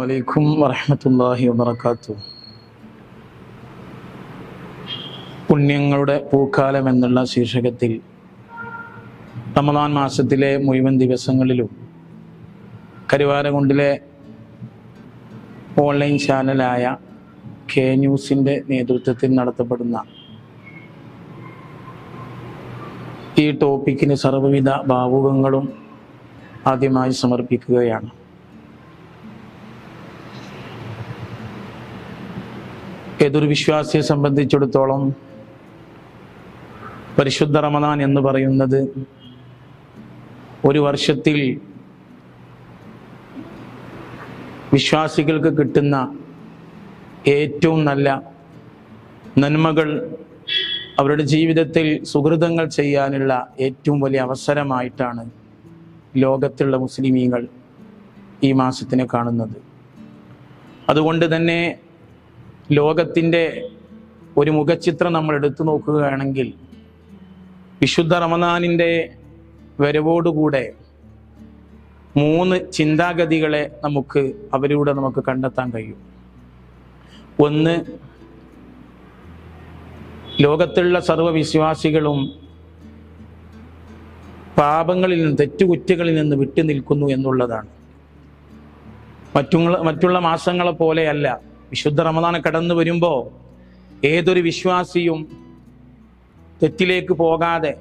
അസ്സാം വലൈക്കും വറഹമത്തല്ലാഹി വബർക്കാത്തു പുണ്യങ്ങളുടെ പൂക്കാലം എന്നുള്ള ശീർഷകത്തിൽ റമദാൻ മാസത്തിലെ മുഴുവൻ ദിവസങ്ങളിലും കരുവാരകുണ്ടിലെ ഓൺലൈൻ ചാനലായ കെ ന്യൂസിന്റെ നേതൃത്വത്തിൽ നടത്തപ്പെടുന്ന ഈ ടോപ്പിക്കിന് സർവവിധ ഭാവുകങ്ങളും ആദ്യമായി സമർപ്പിക്കുകയാണ്. ഏതൊരു വിശ്വാസിയെ സംബന്ധിച്ചിടത്തോളം പരിശുദ്ധ റമദാൻ എന്ന് പറയുന്നത് ഒരു വർഷത്തിൽ വിശ്വാസികൾക്ക് കിട്ടുന്ന ഏറ്റവും നല്ല നന്മകൾ അവരുടെ ജീവിതത്തിൽ സുഹൃതങ്ങൾ ചെയ്യാനുള്ള ഏറ്റവും വലിയ അവസരമായിട്ടാണ് ലോകത്തുള്ള മുസ്ലിമീങ്ങൾ ഈ മാസത്തിനെ കാണുന്നത്. അതുകൊണ്ട് തന്നെ ലോകത്തിന്റെ ഒരു മുഖചിത്രം നമ്മൾ എടുത്തു നോക്കുകയാണെങ്കിൽ വിശുദ്ധ റമദാനിന്റെ വരവോടുകൂടെ മൂന്ന് ചിന്താഗതികളെ നമുക്ക് അവരിലൂടെ നമുക്ക് കണ്ടെത്താൻ കഴിയും. ഒന്ന് ലോകത്തുള്ള സർവവിശ്വാസികളും പാപങ്ങളിൽ നിന്ന് തെറ്റുകുറ്റകളിൽ നിന്ന് വിട്ടു നിൽക്കുന്നു എന്നുള്ളതാണ്. മറ്റുള്ള മറ്റുള്ള മാസങ്ങളെ പോലെയല്ല. വിശുദ്ധ റമദാൻ കടന്നു വരുമ്പോൾ ഏതൊരു വിശ്വാസിയും തെറ്റിലേക്ക് പോകാതെ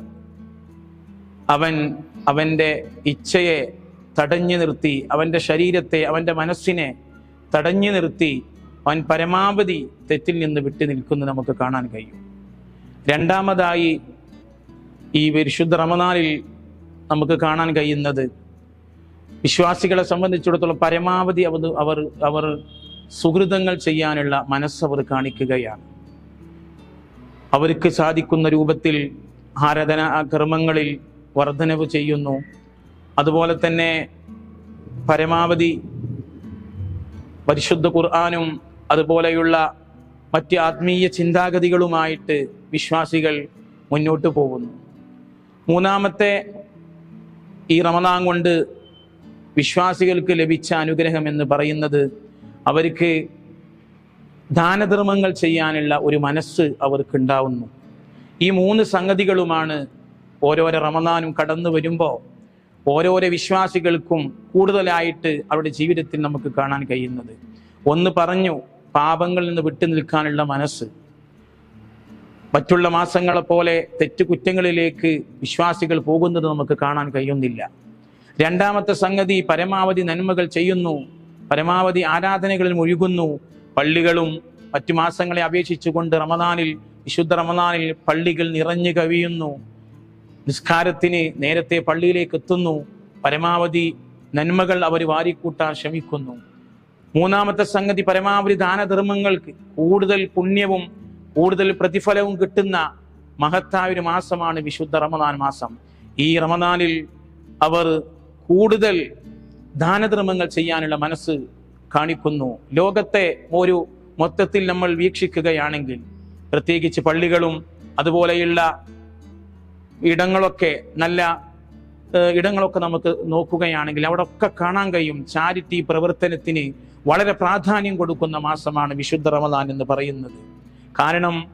അവൻ അവന്റെ ഇച്ഛയെ തടഞ്ഞു നിർത്തി അവന്റെ ശരീരത്തെ അവന്റെ മനസ്സിനെ തടഞ്ഞു നിർത്തി അവൻ പരമാവധി തെറ്റിൽ നിന്ന് വിട്ടു നിൽക്കുന്നത് നമുക്ക് കാണാൻ കഴിയും. രണ്ടാമതായി ഈ വിശുദ്ധ റമദാനിൽ നമുക്ക് കാണാൻ കഴിയുന്നത് വിശ്വാസികളെ സംബന്ധിച്ചിടത്തോളം പരമാവധി അവർ അവർ സുഹൃതങ്ങൾ ചെയ്യാനുള്ള മനസ്സവർ കാണിക്കുകയാണ്. അവർക്ക് സാധിക്കുന്ന രൂപത്തിൽ ആരാധന കർമ്മങ്ങളിൽ വർധനവ് ചെയ്യുന്നു. അതുപോലെ തന്നെ പരമാവധി പരിശുദ്ധ ഖുർആാനും അതുപോലെയുള്ള മറ്റ് ആത്മീയ ചിന്താഗതികളുമായിട്ട് വിശ്വാസികൾ മുന്നോട്ട് പോകുന്നു. മൂന്നാമത്തെ ഈ റമദാൻ കൊണ്ട് വിശ്വാസികൾക്ക് ലഭിച്ച അനുഗ്രഹം എന്ന് പറയുന്നത് അവർക്ക് ദാനധർമ്മങ്ങൾ ചെയ്യാനുള്ള ഒരു മനസ്സ് അവർക്ക് ഉണ്ടാവുന്നു ഈ മൂന്ന് സംഗതികളുമാണ് ഓരോരോ റമദാനും കടന്നു വരുമ്പോൾ ഓരോരോ വിശ്വാസികൾക്കും കൂടുതലായിട്ട് അവരുടെ ജീവിതത്തിൽ നമുക്ക് കാണാൻ കഴിയുന്നത്. ഒന്ന് പറഞ്ഞു പാപങ്ങളിൽ നിന്ന് വിട്ടു നിൽക്കാനുള്ള മനസ്സ്. മറ്റുള്ള മാസങ്ങളെ പോലെ തെറ്റുകുറ്റങ്ങളിലേക്ക് വിശ്വാസികൾ പോകുന്നത് നമുക്ക് കാണാൻ കഴിയുന്നില്ല. രണ്ടാമത്തെ സംഗതി പരമാവധി നന്മകൾ ചെയ്യുന്നു. പരമാവധി ആരാധനകളിൽ മുഴുകുന്നു. പള്ളികളും മറ്റു മാസങ്ങളെ അപേക്ഷിച്ചുകൊണ്ട് റമദാനിൽ വിശുദ്ധ റമദാനിൽ പള്ളികൾ നിറഞ്ഞു കവിയുന്നു. നിസ്കാരത്തിന് നേരത്തെ പള്ളിയിലേക്ക് എത്തുന്നു. പരമാവധി നന്മകൾ അവർ വാരിക്കൂട്ടാൻ ശ്രമിക്കുന്നു. മൂന്നാമത്തെ സംഗതി പരമാവധി ദാനധർമ്മങ്ങൾക്ക് കൂടുതൽ പുണ്യവും കൂടുതൽ പ്രതിഫലവും കിട്ടുന്ന മഹത്തായ ഒരു മാസമാണ് വിശുദ്ധ റമദാൻ മാസം. ഈ റമദാനിൽ അവർ കൂടുതൽ ദാനധർമ്മങ്ങൾ ചെയ്യാനുള്ള മനസ്സ് കാണിക്കുന്നു. ലോകത്തെ ഒരു മൊത്തത്തിൽ നമ്മൾ വീക്ഷിക്കുകയാണെങ്കിൽ പ്രത്യേകിച്ച് പള്ളികളും അതുപോലെയുള്ള ഇടങ്ങളൊക്കെ നല്ല ഇടങ്ങളൊക്കെ നമുക്ക് നോക്കുകയാണെങ്കിൽ അവിടെ ഒക്കെ കാണാൻ കഴിയും. ചാരിറ്റി പ്രവർത്തനത്തിന് വളരെ പ്രാധാന്യം കൊടുക്കുന്ന മാസമാണ് വിശുദ്ധ റമദാൻ എന്ന് പറയുന്നത്. കാരണം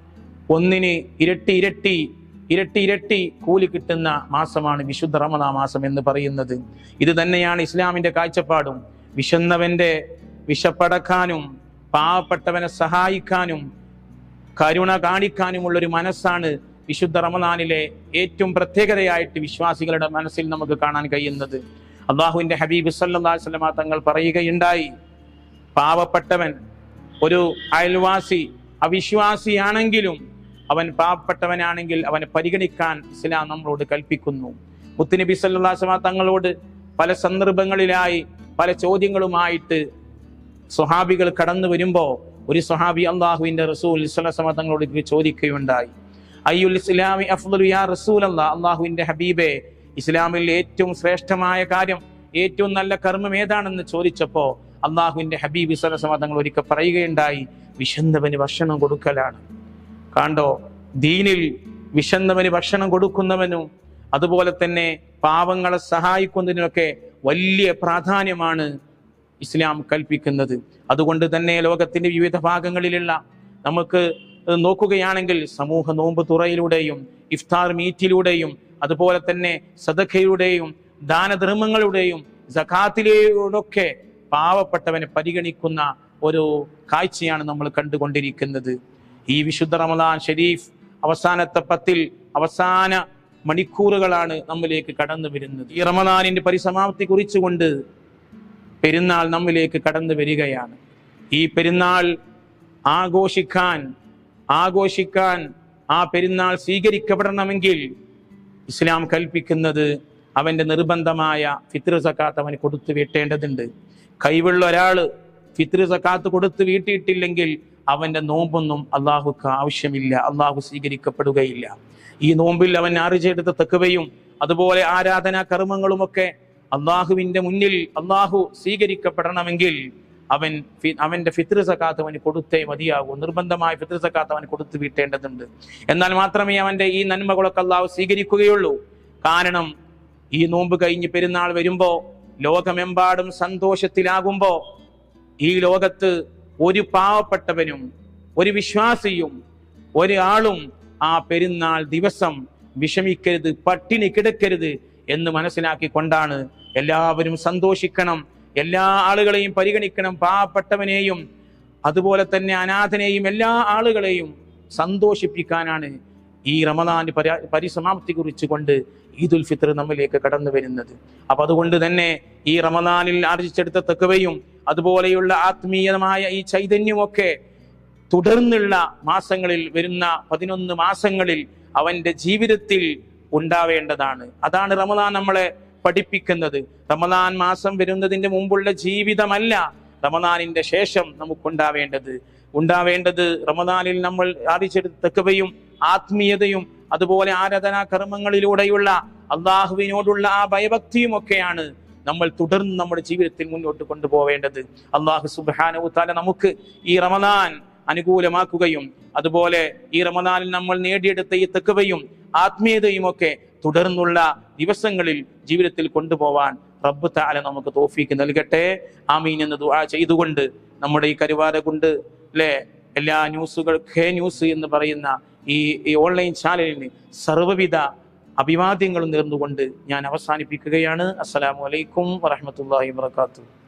ഒന്നിന് ഇരട്ടി ഇരട്ടി ഇരട്ടി ഇരട്ടി കൂലി കിട്ടുന്ന മാസമാണ് വിശുദ്ധ റമദാ മാസം എന്ന് പറയുന്നത്. ഇത് തന്നെയാണ് ഇസ്ലാമിന്റെ കാഴ്ചപ്പാടും. വിശന്നവന്റെ വിശപ്പടക്കാനും പാവപ്പെട്ടവനെ സഹായിക്കാനും കരുണ കാണിക്കാനുമുള്ള ഒരു മനസ്സാണ് വിശുദ്ധ റമദാനിലെ ഏറ്റവും പ്രത്യേകതയായിട്ട് വിശ്വാസികളുടെ മനസ്സിൽ നമുക്ക് കാണാൻ കഴിയുന്നത്. അള്ളാഹുവിന്റെ ഹബീബ് സല്ലാസ്ലമ തങ്ങൾ പറയുകയുണ്ടായി പാവപ്പെട്ടവൻ ഒരു അയൽവാസി അവിശ്വാസിയാണെങ്കിലും അവൻ പാവപ്പെട്ടവനാണെങ്കിൽ അവനെ പരിഗണിക്കാൻ ഇസ്ലാം നമ്മളോട് കൽപ്പിക്കുന്നു. മുത്തുനബി അലൈഹി തങ്ങളോട് പല സന്ദർഭങ്ങളിലായി പല ചോദ്യങ്ങളുമായിട്ട് സ്വഹാബികൾ കടന്നു വരുമ്പോൾ ഒരു സ്വഹാബി അള്ളാഹുവിന്റെ റസൂൽ ഇസ്ലാസമ തങ്ങളോട് ചോദിക്കുകയുണ്ടായി. അയ്യുൽ ഇസ്ലാമി അഫ്ദലു യാ റസൂൽ അല്ലാ അള്ളാഹുവിന്റെ ഹബീബെ ഇസ്ലാമിൽ ഏറ്റവും ശ്രേഷ്ഠമായ കാര്യം ഏറ്റവും നല്ല കർമ്മം ഏതാണെന്ന് ചോദിച്ചപ്പോൾ അള്ളാഹുവിന്റെ ഹബീബ് ഇസ്ലാസമ തങ്ങൾ ഒരിക്കൽ പറയുകയുണ്ടായി വിശന്നവന് ഭക്ഷണം കൊടുക്കലാണ്. കാണ്ടോ? ദീനിൽ വിശന്നവന് ഭക്ഷണം കൊടുക്കുന്നവനും അതുപോലെ തന്നെ പാവങ്ങളെ സഹായിക്കുന്നതിനൊക്കെ വലിയ പ്രാധാന്യമാണ് ഇസ്ലാം കൽപ്പിക്കുന്നത്. അതുകൊണ്ട് തന്നെ ലോകത്തിന്റെ വിവിധ ഭാഗങ്ങളിലുള്ള നമുക്ക് നോക്കുകയാണെങ്കിൽ സമൂഹ നോമ്പ് തുറയിലൂടെയും ഇഫ്താർ മീറ്റിലൂടെയും അതുപോലെ തന്നെ സദഖയുടെയും ദാനധർമ്മങ്ങളുടെയും സഖാത്തിലൂടെയൊക്കെ പാവപ്പെട്ടവനെ പരിഗണിക്കുന്ന ഒരു കാഴ്ചയാണ് നമ്മൾ കണ്ടുകൊണ്ടിരിക്കുന്നത്. ഈ വിശുദ്ധ റമദാൻ ഷരീഫ് അവസാനത്തെ പത്തിൽ അവസാന മണിക്കൂറുകളാണ് നമ്മിലേക്ക് കടന്നു വരുന്നത്. ഈ റമദാനിന്റെ പരിസമാപ്തി കുറിച്ചുകൊണ്ട് പെരുന്നാൾ നമ്മിലേക്ക് കടന്നു വരികയാണ്. ഈ പെരുന്നാൾ ആഘോഷിക്കാൻ ആഘോഷിക്കാൻ ആ പെരുന്നാൾ സ്വീകരിക്കപ്പെടണമെങ്കിൽ ഇസ്ലാം കൽപ്പിക്കുന്നത് അവന്റെ നിർബന്ധമായ ഫിത്ർ സക്കാത്ത് അവന് കൊടുത്തു വീട്ടേണ്ടതുണ്ട്. കൈവുള്ള ഒരാൾ ഫിത്ർ സക്കാത്ത് കൊടുത്ത് വീട്ടിയിട്ടില്ലെങ്കിൽ അവന്റെ നോമ്പൊന്നും അള്ളാഹുക്ക് ആവശ്യമില്ല അള്ളാഹു സ്വീകരിക്കപ്പെടുകയില്ല. ഈ നോമ്പിൽ അവൻ ആർജെടുത്ത് തെക്കുകയും അതുപോലെ ആരാധനാ കർമ്മങ്ങളും ഒക്കെ അള്ളാഹുവിന്റെ മുന്നിൽ അള്ളാഹു സ്വീകരിക്കപ്പെടണമെങ്കിൽ അവൻ അവന്റെ ഫിത്ർ സക്കാത്ത് അവന് കൊടുത്തേ മതിയാകൂ. നിർബന്ധമായ ഫിത്ർ സക്കാത്ത് അവന് കൊടുത്തു വീട്ടേണ്ടതുണ്ട്. എന്നാൽ മാത്രമേ അവന്റെ ഈ നന്മകളൊക്കെ അള്ളാഹു സ്വീകരിക്കുകയുള്ളൂ. കാരണം ഈ നോമ്പ് കഴിഞ്ഞ് പെരുന്നാൾ വരുമ്പോ ലോകമെമ്പാടും സന്തോഷത്തിലാകുമ്പോ ഈ ലോകത്ത് ഒരു പാവപ്പെട്ടവനും ഒരു വിശ്വാസിയും ഒരാളും ആ പെരുന്നാൾ ദിവസം വിഷമിക്കരുത് പട്ടിണി കിടക്കരുത് എന്ന് മനസ്സിലാക്കിക്കൊണ്ടാണ് എല്ലാവരും സന്തോഷിക്കണം എല്ലാ ആളുകളെയും പരിഗണിക്കണം പാവപ്പെട്ടവനെയും അതുപോലെ തന്നെ അനാഥനെയും എല്ലാ ആളുകളെയും സന്തോഷിപ്പിക്കാനാണ് ഈ റമദാന്റെ പരാ- പരിസമാപ്തി കുറിച്ചുകൊണ്ട് ഈദുൽ ഫിത്ർ നമ്മിലേക്ക് കടന്നു വരുന്നത്. അപ്പൊ അതുകൊണ്ട് തന്നെ ഈ റമദാനിൽ ആർജിച്ചെടുത്ത തെക്കവയും അതുപോലെയുള്ള ആത്മീയമായ ഈ ചൈതന്യമൊക്കെ തുടർന്നുള്ള മാസങ്ങളിൽ വരുന്ന പതിനൊന്ന് മാസങ്ങളിൽ അവന്റെ ജീവിതത്തിൽ ഉണ്ടാവേണ്ടതാണ്. അതാണ് റമദാൻ നമ്മളെ പഠിപ്പിക്കുന്നത്. റമദാൻ മാസം വരുന്നതിന്റെ മുമ്പുള്ള ജീവിതമല്ല റമദാനിന്റെ ശേഷം നമുക്കുണ്ടാവേണ്ടത്. ഉണ്ടാവേണ്ടത് റമദാനിൽ നമ്മൾ ആദിച്ചെടുത്തക്കവയും ആത്മീയതയും അതുപോലെ ആരാധനാ കർമ്മങ്ങളിലൂടെയുള്ള അള്ളാഹുവിനോടുള്ള ആ ഭയഭക്തിയും ഒക്കെയാണ് നമ്മൾ തുടർന്ന് നമ്മുടെ ജീവിതത്തിൽ മുന്നോട്ട് കൊണ്ടുപോവേണ്ടത്. അള്ളാഹു താല നമുക്ക് ഈ റമദാൻ അനുകൂലമാക്കുകയും അതുപോലെ ഈ റമദാനിൽ നമ്മൾ നേടിയെടുത്ത ഈ തെക്കവയും ആത്മീയതയും ഒക്കെ തുടർന്നുള്ള ദിവസങ്ങളിൽ ജീവിതത്തിൽ കൊണ്ടുപോവാൻ റബ്ബ് താല നമുക്ക് തോഫീക്ക് നൽകട്ടെ. ആമീൻ എന്ന് ദുആ ചെയ്തുകൊണ്ട് നമ്മുടെ ഈ കരുവാര കൊണ്ട് അല്ലെ എല്ലാ ന്യൂസുകൾ ഖേ ന്യൂസ് എന്ന് പറയുന്ന ഈ ഈ ഓൺലൈൻ ചാനലിന് സർവവിധ അഭിവാദ്യങ്ങളും നേർന്നുകൊണ്ട് ഞാൻ അവസാനിപ്പിക്കുകയാണ്. അസ്സലാമു അലൈക്കും വറഹ്മത്തുള്ളാഹി വബറകാതുഹു.